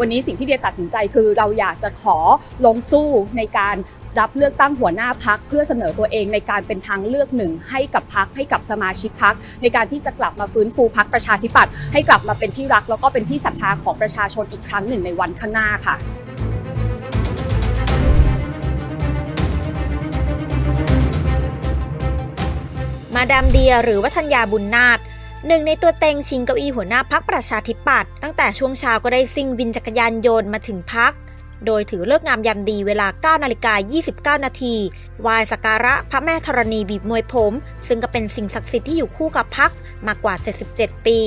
วันนี้สิ่งที่เดียตัดสินใจคือเราอยากจะขอลงสู้ในการรับเลือกตั้งหัวหน้าพักเพื่อเสนอตัวเองในการเป็นทางเลือกหนึ่งให้กับพักให้กับสมาชิกพักในการที่จะกลับมาฟื้นฟูพักประชาธิปัตย์ให้กลับมาเป็นที่รักแล้วก็เป็นที่ศรัทธาของประชาชนอีกครั้งหนึ่งในวันข้างหน้าค่ะมาดามเดียหรือวัฒนยาบุญนาถ หนึ่งในตัวเต็งชิงเก้าอี้หัวหน้าพักประชาธิปัตย์ตั้งแต่ช่วงเช้าก็ได้ซิ่งวินจักรยานยนต์มาถึงพัก โดยถือเลิกงามยามดีเวลา 9 นาฬิกา 29 นาทีไหว้สักการะพระแม่ธรณีบีบมวยผม ซึ่งก็เป็นสิ่งศักดิ์สิทธิ์ที่อยู่คู่กับพักมากว่า 77 ปี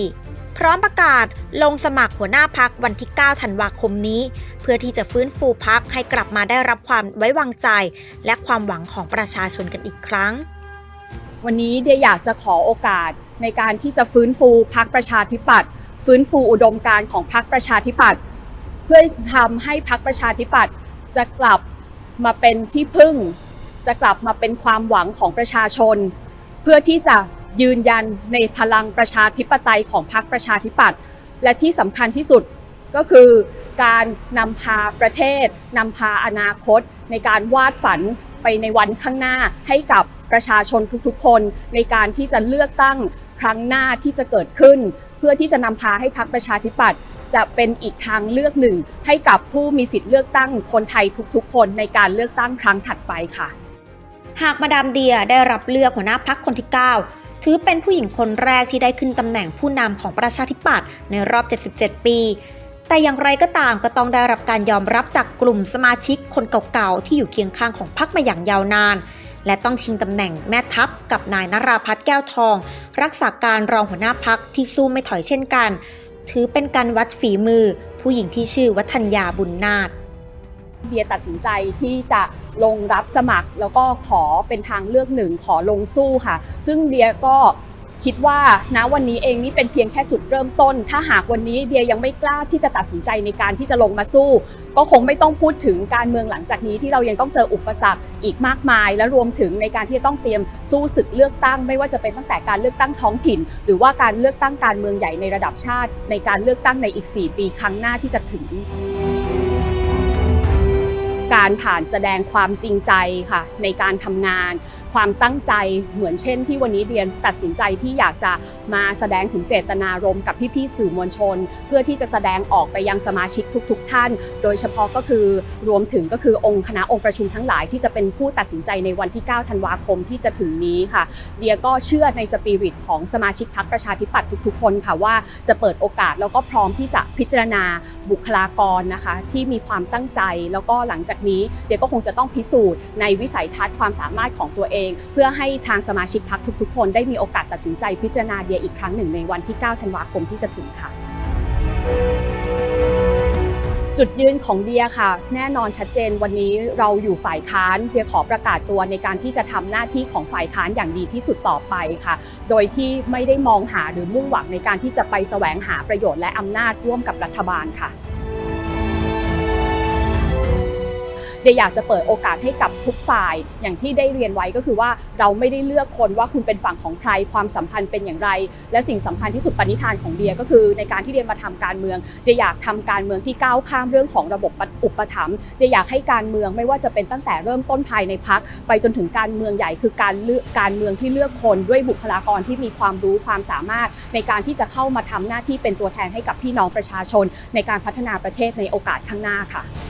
พร้อมประกาศลงสมัครหัวหน้าพักวันที่ 9 ธันวาคมนี้ เพื่อที่จะฟื้นฟูพักให้กลับมาได้รับความไว้วางใจ และความหวังของประชาชนกันอีกครั้ง วันนี้เดียอยากจะขอโอกาส ในการที่จะฟื้นฟูพักประชาธิปัตย์ฟื้นฟูอุดมการของพักประชาธิปัตย์เพื่อทำให้พักประชาธิปัตย์จะกลับมาเป็นที่พึ่ง จะกลับมาเป็นความหวังของประชาชน เพื่อที่จะยืนยันในพลังประชาธิปไตยของพรรคประชาธิปัตย์และที่สำคัญที่สุดก็คือการนำพาประเทศนำพาอนาคต ในการวาดฝันไปในวันข้างหน้าให้กับประชาชนทุกๆคน ในการที่จะเลือกตั้ง ครั้งหน้าที่จะเกิดขึ้น เพื่อที่จะนำพาให้พรรคประชาธิปัตย์จะเป็นอีกทางเลือกหนึ่ง ให้กับผู้มีสิทธิ์เลือกตั้งคนไทยทุกๆ คนในการเลือกตั้งครั้งถัดไปค่ะ หากมาดามเดียได้รับเลือกหัวหน้าพักคนที่ 9 ถือเป็นผู้หญิงคนแรกที่ได้ขึ้นตำแหน่งผู้นำของประชาธิปัตย์ในรอบ 77 ปี แต่อย่างไรก็ตามก็ต้องได้รับการยอมรับจากกลุ่มสมาชิกคนเก่าๆที่อยู่เคียงข้างของพักมาอย่างยาวนาน และต้องชิงตำแหน่งแม่ทัพกับนายนราพัฒน์แก้วทอง รักษาการรองหัวหน้าพักที่สู้ไม่ถอยเช่นกัน ถือเป็นการวัดฝีมือ ผู้หญิงที่ชื่อวัฒนยาบุญนาถเดียตัดสินใจที่จะลงรับสมัครแล้วก็ขอเป็นทางเลือกหนึ่งขอลงสู้ค่ะ ซึ่งเดียก็ คิดว่านะวันนี้เองนี่เป็นเพียงแค่จุดเริ่มต้น ถ้าหากวันนี้เดียยังไม่กล้าที่จะตัดสินใจในการที่จะลงมาสู้ ก็คงไม่ต้องพูดถึงการเมืองหลังจากนี้ที่เรายังต้องเจออุปสรรคอีกมากมาย และรวมถึงในการที่จะต้องเตรียมสู้ศึกเลือกตั้ง ไม่ว่าจะเป็นตั้งแต่การเลือกตั้งท้องถิ่น หรือว่าการเลือกตั้งการเมืองใหญ่ในระดับชาติ ในการเลือกตั้งในอีก 4 ปีครั้งหน้าที่จะถึงการผ่านแสดงความจริงใจค่ะในการทำงานความตั้งใจเหมือนเช่นที่วันนี้เดียนตัดสินใจที่อยากจะมาแสดงถึงเจตนารมณ์กับพี่ๆสื่อมวลชน เพื่อที่จะแสดงออกไปยังสมาชิกทุก ๆ ท่าน โดยเฉพาะก็คือรวมถึงก็คือองค์คณะองค์ประชุมทั้งหลายที่จะเป็นผู้ตัดสินใจในวันที่ 9 ธันวาคมที่จะถึงนี้ค่ะ เดียก็เชื่อในสปิริตของสมาชิกพรรคประชาธิปัตย์ทุก ๆ คนค่ะว่าจะเปิดโอกาสแล้วก็พร้อมที่จะพิจารณาบุคลากรนะคะที่มีความตั้งใจแล้วก็หลังจากนี้เดียก็คงจะต้องพิสูจน์ในวิสัยทัศน์ความสามารถของตัวเองเพื่อให้ทางสมาชิกพรรคทุก ๆ คนได้มีโอกาสตัดสินใจพิจารณาเดียอีกครั้งหนึ่งในวันที่ 9 ธันวาคมที่จะถึงค่ะจุดยืนของเดียค่ะ แน่นอนชัดเจนวันนี้เราอยู่ฝ่ายค้านเดียขอประกาศตัวในการที่จะทำหน้าที่ของฝ่ายค้านอย่างดีที่สุดต่อไปค่ะ โดยที่ไม่ได้มองหาหรือมุ่งหวังในการที่จะไปแสวงหาประโยชน์และอำนาจร่วมกับรัฐบาลค่ะ เดียอยากจะเปิดโอกาสให้กับทุกฝ่าย อย่างที่ได้เรียนไว้ก็คือว่าเราไม่ได้เลือกคนว่าคุณเป็นฝั่งของใครความสัมพันธ์เป็นอย่างไร และสิ่งสำคัญที่สุดปณิธานของเดียก็คือ ในการที่เดียมาทำการเมืองเดียอยากทำการเมืองที่ก้าวข้ามเรื่องของระบบอุปถัมภ์เดียอยากให้การเมืองไม่ว่าจะเป็นตั้งแต่เริ่มต้นภายในพักไปจนถึงการเมืองใหญ่คือการเลือกการเมืองที่เลือกคนด้วยบุคลากรที่มีความรู้ความสามารถ ในการที่จะเข้ามาทำหน้าที่เป็นตัวแทนให้กับพี่น้องประชาชน ในการพัฒนาประเทศในโอกาสข้างหน้าค่ะ